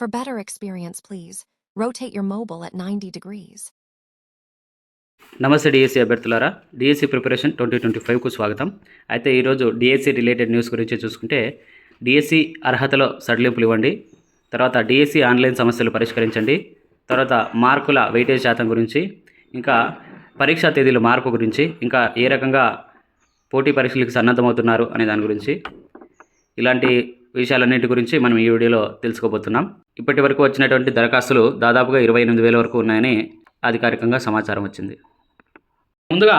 For better experience, please rotate your mobile at 90 degrees. నమస్తే DSC అభ్యర్థులారా. DSC preparation twenty twenty ఫైవ్కు స్వాగతం. అయితే ఈరోజు డిఎస్సి రిలేటెడ్ న్యూస్ గురించి చూసుకుంటే డిఎస్సి అర్హతలో సడలింపులు ఇవ్వండి. తర్వాత డిఎస్సి ఆన్లైన్ సమస్యలు పరిష్కరించండి. తర్వాత మార్కుల వెయిటేజ్ శాతం గురించి ఇంకా పరీక్షా తేదీల మార్పు గురించి ఇంకా ఏ రకంగా పోటీ పరీక్షలకు సన్నద్ధమవుతున్నారు అనే దాని గురించి. ఇలాంటి విషయాలన్నింటి గురించి మనం ఈ వీడియోలో తెలుసుకోబోతున్నాం. ఇప్పటి వరకు వచ్చినటువంటి దరఖాస్తులు దాదాపుగా ఇరవై ఎనిమిది వేల వరకు ఉన్నాయని అధికారికంగా సమాచారం వచ్చింది. ముందుగా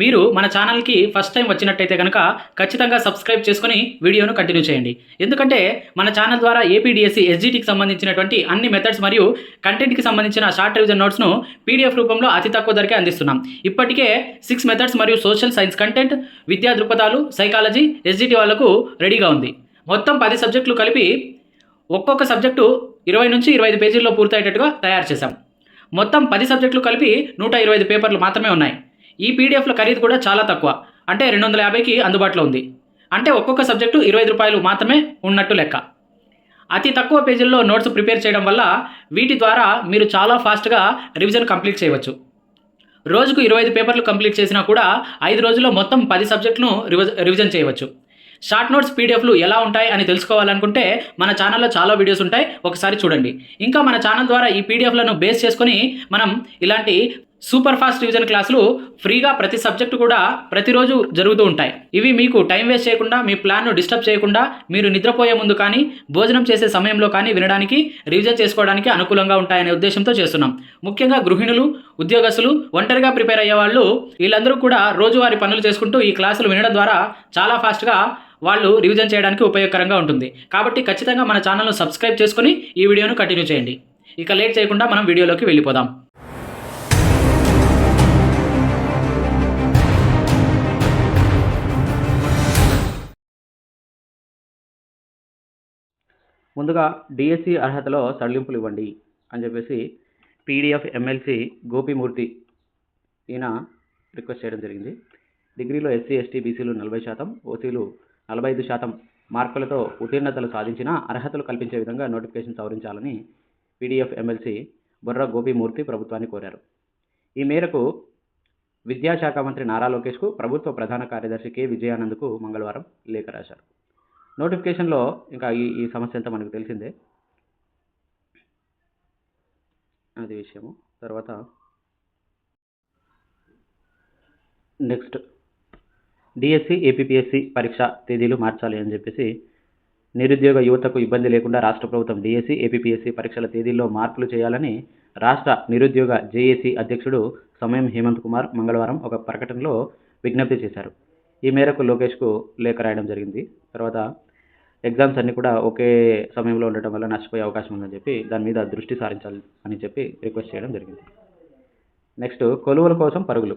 మీరు మన ఛానల్కి ఫస్ట్ టైం వచ్చినట్టయితే కనుక ఖచ్చితంగా సబ్స్క్రైబ్ చేసుకొని వీడియోను కంటిన్యూ చేయండి. ఎందుకంటే మన ఛానల్ ద్వారా ఏపీడిఎస్సి ఎస్జిటికి సంబంధించినటువంటి అన్ని మెథడ్స్ మరియు కంటెంట్కి సంబంధించిన షార్ట్ రివిజన్ నోట్స్ను పీడిఎఫ్ రూపంలో అతి తక్కువ ధరకే అందిస్తున్నాం. ఇప్పటికే సిక్స్ మెథడ్స్ మరియు సోషల్ సైన్స్ కంటెంట్ విద్యా దృక్పథాలు సైకాలజీ ఎస్జిటి వాళ్ళకు రెడీగా ఉంది. మొత్తం పది సబ్జెక్టులు కలిపి ఒక్కొక్క సబ్జెక్టు ఇరవై నుంచి ఇరవై ఐదు పేజీల్లో పూర్తయ్యేటట్టుగా తయారు చేశాం. మొత్తం పది సబ్జెక్టులు కలిపి నూట ఇరవై ఐదు పేపర్లు మాత్రమే ఉన్నాయి. ఈ పీడిఎఫ్ల ఖరీదు కూడా చాలా తక్కువ. అంటే రెండు వందల యాభైకి అందుబాటులో ఉంది. అంటే ఒక్కొక్క సబ్జెక్టు ఇరవై ఐదు రూపాయలు మాత్రమే ఉన్నట్టు లెక్క. అతి తక్కువ పేజీల్లో నోట్స్ ప్రిపేర్ చేయడం వల్ల వీటి ద్వారా మీరు చాలా ఫాస్ట్గా రివిజన్ కంప్లీట్ చేయవచ్చు. రోజుకు ఇరవై ఐదు పేపర్లు కంప్లీట్ చేసినా కూడా ఐదు రోజుల్లో మొత్తం పది సబ్జెక్టును రివిజ రివిజన్ చేయవచ్చు. షార్ట్ నోట్స్ పీడిఎఫ్లు ఎలా ఉంటాయి అని తెలుసుకోవాలనుకుంటే మన ఛానల్లో చాలా వీడియోస్ ఉంటాయి. ఒకసారి చూడండి. ఇంకా మన ఛానల్ ద్వారా ఈ పీడిఎఫ్లను బేస్ చేసుకొని మనం ఇలాంటి సూపర్ ఫాస్ట్ రివిజన్ క్లాసులు ఫ్రీగా ప్రతి సబ్జెక్టు కూడా ప్రతిరోజు జరుగుతూ ఉంటాయి. ఇవి మీకు టైం వేస్ట్ చేయకుండా మీ ప్లాన్ను డిస్టర్బ్ చేయకుండా మీరు నిద్రపోయే ముందు కానీ భోజనం చేసే సమయంలో కానీ వినడానికి రివిజన్ చేసుకోవడానికి అనుకూలంగా ఉంటాయనే ఉద్దేశంతో చేస్తున్నాం. ముఖ్యంగా గృహిణులు ఉద్యోగస్తులు ఒంటరిగా ప్రిపేర్ అయ్యే వాళ్ళు వీళ్ళందరూ కూడా రోజువారీ పనులు చేసుకుంటూ ఈ క్లాసులు వినడం ద్వారా చాలా ఫాస్ట్గా వాళ్ళు రివిజన్ చేయడానికి ఉపయోగకరంగా ఉంటుంది. కాబట్టి ఖచ్చితంగా మన ఛానల్ను సబ్స్క్రైబ్ చేసుకొని ఈ వీడియోను కంటిన్యూ చేయండి. ఇక లేట్ చేయకుండా మనం వీడియోలోకి వెళ్ళిపోదాం. ముందుగా డిఎస్సి అర్హతలో సడలింపులు ఇవ్వండి అని చెప్పేసి పీడిఎఫ్ ఎమ్మెల్సీ గోపిమూర్తి ఈయన రిక్వెస్ట్ చేయడం జరిగింది. డిగ్రీలో ఎస్సీ ఎస్టీ బీసీలు నలభై శాతం ఓసీలు నలభై ఐదు శాతం మార్కులతో ఉత్తీర్ణతలు సాధించిన అర్హతలు కల్పించే విధంగా నోటిఫికేషన్ సవరించాలని పీడీఎఫ్ ఎమ్మెల్సీ బొర్ర గోపిమూర్తి ప్రభుత్వాన్ని కోరారు. ఈ మేరకు విద్యాశాఖ మంత్రి నారా లోకేష్కు ప్రభుత్వ ప్రధాన కార్యదర్శి కె. విజయానంద్కు మంగళవారం లేఖ రాశారు. నోటిఫికేషన్లో ఇంకా ఈ ఈ సమస్య అంతా మనకు తెలిసిందే. అది విషయము. తర్వాత నెక్స్ట్ డిఎస్సి ఏపీఎస్సి పరీక్ష తేదీలు మార్చాలి అని చెప్పేసి నిరుద్యోగ యువతకు ఇబ్బంది లేకుండా రాష్ట్ర ప్రభుత్వం డిఎస్సి ఏపీఎస్సి పరీక్షల తేదీల్లో మార్పులు చేయాలని రాష్ట్ర నిరుద్యోగ జేఏసీ అధ్యక్షుడు సమయం హేమంత్ కుమార్ మంగళవారం ఒక ప్రకటనలో విజ్ఞప్తి చేశారు. ఈ మేరకు లోకేష్కు లేఖ రాయడం జరిగింది. తర్వాత ఎగ్జామ్స్ అన్నీ కూడా ఒకే సమయంలో ఉండటం వల్ల నష్టపోయే అవకాశం ఉందని చెప్పి దాని మీద దృష్టి సారించాలి అని చెప్పి రిక్వెస్ట్ చేయడం జరిగింది. నెక్స్ట్ కొలువుల కోసం పరుగులు.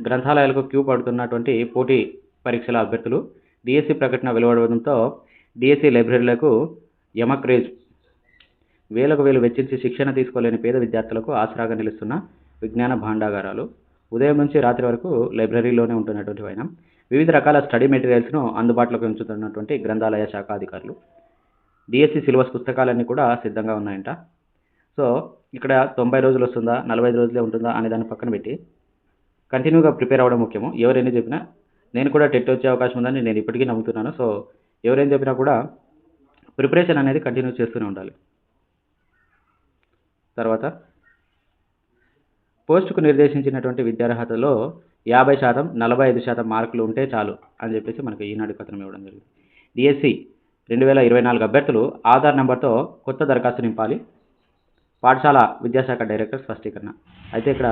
గ్రంథాలయాలకు క్యూ పడుతున్నటువంటి పోటీ పరీక్షల అభ్యర్థులు డిఎస్సి ప్రకటన వెలువడడంతో డిఎస్సి లైబ్రరీలకు యమక్రేజ్ వేలకు వేలు వెచ్చించి శిక్షణ తీసుకోలేని పేద విద్యార్థులకు ఆసరాగా నిలుస్తున్న విజ్ఞాన భాండాగారాలు. ఉదయం నుంచి రాత్రి వరకు లైబ్రరీలోనే ఉంటున్నటువంటి వైనం. వివిధ రకాల స్టడీ మెటీరియల్స్ను అందుబాటులోకి ఉంచుతున్నటువంటి గ్రంథాలయ శాఖ అధికారులు. డిఎస్సి సిలబస్ పుస్తకాలన్నీ కూడా సిద్ధంగా ఉన్నాయంట. సో ఇక్కడ తొంభై రోజులు వస్తుందా నలభై రోజులే ఉంటుందా అనే దాన్ని పక్కన పెట్టి కంటిన్యూగా ప్రిపేర్ అవ్వడం ముఖ్యము. ఎవరైనా చెప్పినా నేను కూడా టెట్ వచ్చే అవకాశం ఉందని నేను ఇప్పటికీ నమ్ముతున్నాను. సో ఎవరైనా చెప్పినా కూడా ప్రిపరేషన్ అనేది కంటిన్యూ చేస్తూనే ఉండాలి. తర్వాత పోస్టుకు నిర్దేశించినటువంటి విద్యార్హతలో యాభై శాతం నలభై ఐదు శాతం మార్కులు ఉంటే చాలు అని చెప్పేసి మనకు ఈనాడు కథనం ఇవ్వడం జరిగింది. డిఎస్సి రెండు వేల ఇరవై నాలుగు అభ్యర్థులు ఆధార్ నెంబర్తో కొత్త దరఖాస్తు నింపాలి. పాఠశాల విద్యాశాఖ డైరెక్టర్ స్పష్టీకరణ. అయితే ఇక్కడ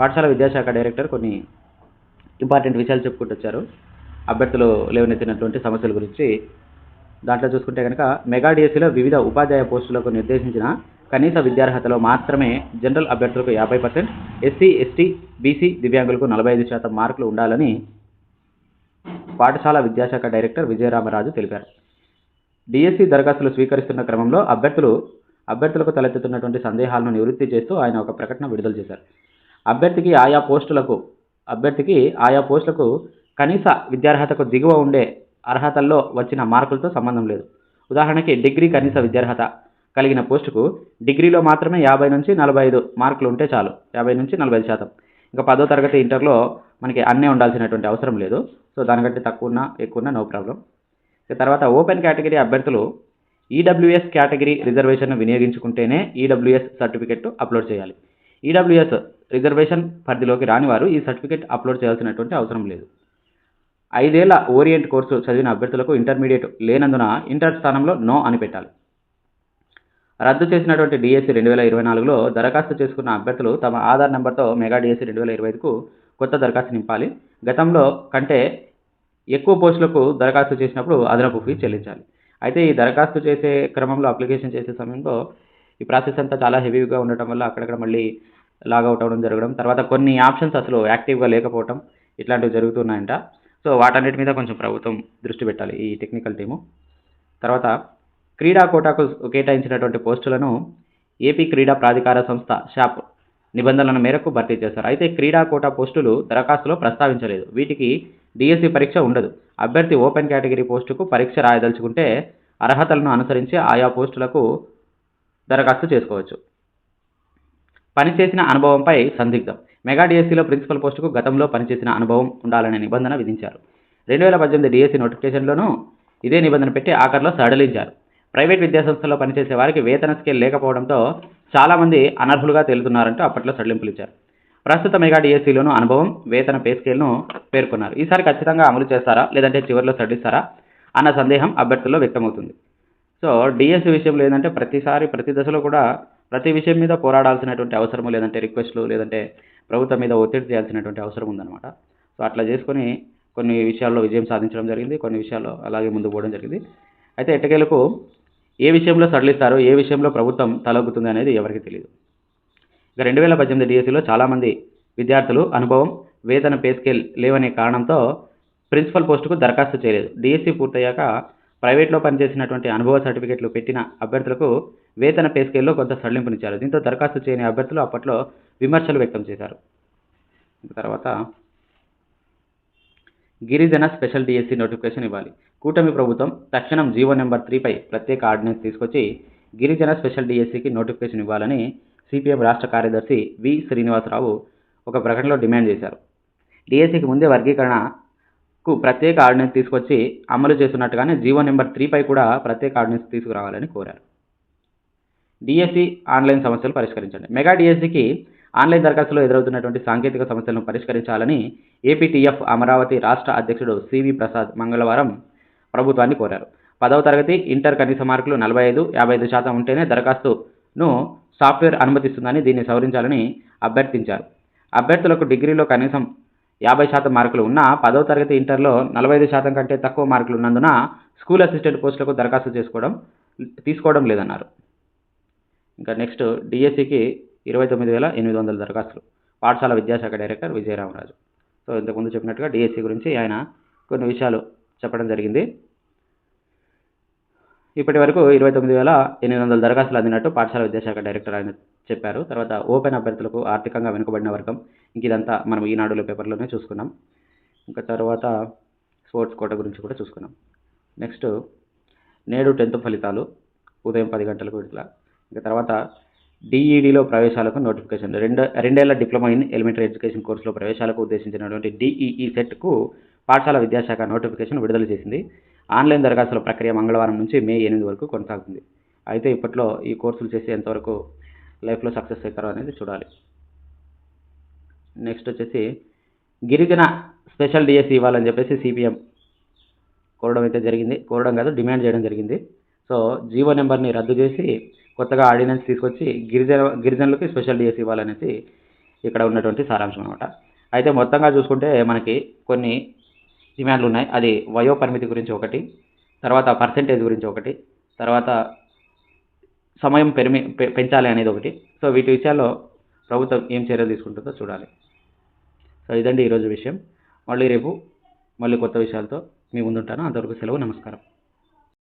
పాఠశాల విద్యాశాఖ డైరెక్టర్ కొన్ని ఇంపార్టెంట్ విషయాలు చెప్పుకుంటూ వచ్చారు. అభ్యర్థులు లేవనెత్తినటువంటి సమస్యల గురించి దాంట్లో చూసుకుంటే కనుక మెగా డిఎస్సిలో వివిధ ఉపాధ్యాయ పోస్టులకు నిర్దేశించిన కనీస విద్యార్హతలో మాత్రమే జనరల్ అభ్యర్థులకు యాభై పర్సెంట్ ఎస్సీ ఎస్టీ బీసీ దివ్యాంగులకు నలభై ఐదు శాతం మార్కులు ఉండాలని పాఠశాల విద్యాశాఖ డైరెక్టర్ విజయరామరాజు తెలిపారు. డిఎస్సి దరఖాస్తులు స్వీకరిస్తున్న క్రమంలో అభ్యర్థులు అభ్యర్థులకు తలెత్తుతున్నటువంటి సందేహాలను నివృత్తి చేస్తూ ఆయన ఒక ప్రకటన విడుదల చేశారు. అభ్యర్థికి ఆయా పోస్టులకు అభ్యర్థికి ఆయా పోస్టులకు కనీస విద్యార్హతకు దిగువ ఉండే అర్హతల్లో వచ్చిన మార్కులతో సంబంధం లేదు. ఉదాహరణకి డిగ్రీ కనీస విద్యార్హత కలిగిన పోస్టుకు డిగ్రీలో మాత్రమే యాభై నుంచి నలభై ఐదు మార్కులు ఉంటే చాలు. యాభై నుంచి నలభై ఐదు శాతం. ఇంకా పదో తరగతి ఇంటర్లో మనకి అన్నీ ఉండాల్సినటువంటి అవసరం లేదు. సో దానికంటే తక్కువ ఉన్నా ఎక్కువ ఉన్నా నో ప్రాబ్లం. ఇక తర్వాత ఓపెన్ కేటగిరీ అభ్యర్థులు ఈడబ్ల్యూఎస్ కేటగిరీ రిజర్వేషన్ వినియోగించుకుంటేనే ఈడబ్ల్యూఎస్ సర్టిఫికెట్ అప్లోడ్ చేయాలి. ఈడబ్ల్యూఎస్ రిజర్వేషన్ పరిధిలోకి రాని వారు ఈ సర్టిఫికేట్ అప్లోడ్ చేయాల్సినటువంటి అవసరం లేదు. ఐదేళ్ళ ఓరియంట్ కోర్సు చదివిన అభ్యర్థులకు ఇంటర్మీడియట్ లేనందున ఇంటర్ స్థానంలో నో అని పెట్టాలి. రద్దు చేసినటువంటి డిఎస్సి రెండు వేల ఇరవై నాలుగులో దరఖాస్తు చేసుకున్న అభ్యర్థులు తమ ఆధార్ నెంబర్తో మెగా డిఎస్సి రెండు వేల ఇరవై ఐదుకు కొత్త దరఖాస్తు నింపాలి. గతంలో కంటే ఎక్కువ పోస్టులకు దరఖాస్తు చేసినప్పుడు అదనపు ఫీ చెల్లించాలి. అయితే ఈ దరఖాస్తు చేసే క్రమంలో అప్లికేషన్ చేసే సమయంలో ఈ ప్రాసెస్ అంతా చాలా హెవీగా ఉండటం వల్ల అక్కడక్కడ మళ్ళీ లాగౌట్ అవ్వడం జరగడం తర్వాత కొన్ని ఆప్షన్స్ అసలు యాక్టివ్గా లేకపోవడం ఇట్లాంటివి జరుగుతున్నాయంట. సో వాటన్నిటి మీద కొంచెం ప్రభుత్వం దృష్టి పెట్టాలి ఈ టెక్నికల్ టీము. తర్వాత క్రీడా కోటాకు కేటాయించినటువంటి పోస్టులను ఏపీ క్రీడా ప్రాధికార సంస్థ షాప్ నిబంధనల మేరకు భర్తీ చేస్తారు అయితే క్రీడా కోటా పోస్టులు దరఖాస్తులో ప్రస్తావించలేదు. వీటికి డిఎస్సి పరీక్ష ఉండదు. అభ్యర్థి ఓపెన్ కేటగిరీ పోస్టుకు పరీక్ష రాయదలుచుకుంటే అర్హతలను అనుసరించి ఆయా పోస్టులకు దరఖాస్తు చేసుకోవచ్చు. పనిచేసిన అనుభవంపై సందిగ్ధం. మెగా డిఎస్సిలో ప్రిన్సిపల్ పోస్టుకు గతంలో పనిచేసిన అనుభవం ఉండాలనే నిబంధన విధించారు. రెండు వేల పద్దెనిమిది డిఎస్సీ నోటిఫికేషన్లోనూ ఇదే నిబంధన పెట్టి ఆఖరిలో సడలించారు. ప్రైవేట్ విద్యాసంస్థల్లో పనిచేసే వారికి వేతన స్కేల్ లేకపోవడంతో చాలామంది అనర్హులుగా తేలుతున్నారంటూ అప్పట్లో సడలింపులు ఇచ్చారు ప్రస్తుత మెగా డిఎస్సీలోనూ అనుభవం వేతన పే స్కేల్ను పేర్కొన్నారు. ఈసారి ఖచ్చితంగా అమలు చేస్తారా లేదంటే చివరిలో సడలిస్తారా అన్న సందేహం అభ్యర్థుల్లో వ్యక్తమవుతుంది. సో డిఎస్సీ విషయంలో ఏంటంటే ప్రతిసారి ప్రతి దశలో కూడా ప్రతి విషయం మీద పోరాడాల్సినటువంటి అవసరం లేదంటే రిక్వెస్ట్లు లేదంటే ప్రభుత్వం మీద ఒత్తిడి చేయాల్సినటువంటి అవసరం ఉందన్నమాట. సో అట్లా చేసుకొని కొన్ని విషయాల్లో విజయం సాధించడం జరిగింది కొన్ని విషయాల్లో అలాగే ముందు పోవడం జరిగింది. అయితే ఎట్టకేలకు ఏ విషయంలో సడలిస్తారో ఏ విషయంలో ప్రభుత్వం తలొగ్గుతుంది అనేది ఎవరికి తెలియదు ఇక రెండు వేల పద్దెనిమిది డిఎస్సిలో చాలామంది విద్యార్థులు అనుభవం వేతన పే స్కేల్ లేవనే కారణంతో ప్రిన్సిపల్ పోస్టుకు దరఖాస్తు చేయలేదు. డిఎస్సి పూర్తయ్యాక ప్రైవేట్లో పనిచేసినటువంటి అనుభవ సర్టిఫికెట్లు పెట్టిన అభ్యర్థులకు వేతన పే స్కేల్లో కొంత సడలింపునిచ్చారు. దీంతో దరఖాస్తు చేయని అభ్యర్థులు అప్పట్లో విమర్శలు వ్యక్తం చేశారు. తర్వాత గిరిజన స్పెషల్ డిఎస్సి నోటిఫికేషన్ ఇవ్వాలి. కూటమి ప్రభుత్వం తక్షణం జీవో నెంబర్ త్రీపై ప్రత్యేక ఆర్డినెన్స్ తీసుకొచ్చి గిరిజన స్పెషల్ డిఎస్సికి నోటిఫికేషన్ ఇవ్వాలని సిపిఎం రాష్ట్ర కార్యదర్శి వి శ్రీనివాసరావు ఒక ప్రకటనలో డిమాండ్ చేశారు. డిఎస్సికి ముందే వర్గీకరణకు ప్రత్యేక ఆర్డినెన్స్ తీసుకొచ్చి అమలు చేస్తున్నట్టుగానే జీవో నెంబర్ త్రీపై కూడా ప్రత్యేక ఆర్డినెన్స్ తీసుకురావాలని కోరారు. డిఎస్సి ఆన్లైన్ సమస్యలు పరిష్కరించండి. మెగా డిఎస్సికి ఆన్లైన్ దరఖాస్తులో ఎదురవుతున్నటువంటి సాంకేతిక సమస్యలను పరిష్కరించాలని ఏపీటీఎఫ్ అమరావతి రాష్ట్ర అధ్యక్షుడు సివి ప్రసాద్ మంగళవారం ప్రభుత్వాన్ని కోరారు. పదవ తరగతి ఇంటర్ కనీస మార్కులు నలభై ఐదు యాభై ఐదు శాతం ఉంటేనే దరఖాస్తును సాఫ్ట్వేర్ అనుమతిస్తుందని దీన్ని సవరించాలని అభ్యర్థించారు. అభ్యర్థులకు డిగ్రీలో కనీసం యాభై శాతం మార్కులు ఉన్నా పదవ తరగతి ఇంటర్లో నలభై ఐదు శాతం కంటే తక్కువ మార్కులు ఉన్నందున స్కూల్ అసిస్టెంట్ పోస్టులకు దరఖాస్తు చేసుకోవడం తీసుకోవడం లేదన్నారు. ఇంకా నెక్స్ట్ డిఎస్సికి ఇరవై తొమ్మిది వేల ఎనిమిది వందల దరఖాస్తులు. పాఠశాల విద్యాశాఖ డైరెక్టర్ విజయరామరాజు. సో ఇంతకుముందు చెప్పినట్టుగా డిఎస్సి గురించి ఆయన కొన్ని విషయాలు చెప్పడం జరిగింది. ఇప్పటి వరకు ఇరవై తొమ్మిది వేల ఎనిమిది వందల దరఖాస్తులు అందినట్టు పాఠశాల విద్యాశాఖ డైరెక్టర్ ఆయన చెప్పారు. తర్వాత ఓపెన్ అభ్యర్థులకు ఆర్థికంగా వెనుకబడిన వర్గం. ఇంక ఇదంతా మనం ఈనాడులో పేపర్లోనే చూసుకున్నాం. ఇంకా తర్వాత స్పోర్ట్స్ కోట గురించి కూడా చూసుకున్నాం. నెక్స్ట్ నేడు టెన్త్ ఫలితాలు. ఉదయం పది గంటలకు విడుదల. ఇంకా తర్వాత డిఈడిలో ప్రవేశాలకు నోటిఫికేషన్ రెండు రెండేళ్ళ డిప్లొమా ఇన్ ఎలిమెంటరీ ఎడ్యుకేషన్ కోర్సులో ప్రవేశాలకు ఉద్దేశించినటువంటి డిఈఈ సెట్కు పాఠశాల విద్యాశాఖ నోటిఫికేషన్ విడుదల చేసింది. ఆన్లైన్ దరఖాస్తుల ప్రక్రియ మంగళవారం నుంచి మే ఎనిమిది వరకు కొనసాగుతుంది. అయితే ఇప్పట్లో ఈ కోర్సులు చేసి ఎంతవరకు లైఫ్లో సక్సెస్ అవుతారో అనేది చూడాలి. నెక్స్ట్ వచ్చేసి గిరిజన స్పెషల్ డిఎస్సి ఇవ్వాలని చెప్పేసి సిపిఎం కోరడం అయితే జరిగింది. కోరడం కాదు డిమాండ్ చేయడం జరిగింది. సో జీవో నెంబర్ని రద్దు చేసి కొత్తగా ఆర్డినెన్స్ తీసుకొచ్చి గిరిజన గిరిజనులకి స్పెషల్ డిఎస్ ఇవ్వాలనేసి ఇక్కడ ఉన్నటువంటి సారాంశం అనమాట అయితే మొత్తంగా చూసుకుంటే మనకి కొన్ని డిమాండ్లు ఉన్నాయి. అది వయో పరిమితి గురించి ఒకటి తర్వాత పర్సంటేజ్ గురించి ఒకటి తర్వాత సమయం పెరిమి పెంచాలి అనేది ఒకటి. సో వీటి విషయాల్లో ప్రభుత్వం ఏం చర్యలు తీసుకుంటుందో చూడాలి. సో ఇదండి ఈరోజు విషయం. మళ్ళీ రేపు మళ్ళీ కొత్త విషయాలతో మీ ముందుంటాను. అంతవరకు సెలవు నమస్కారం.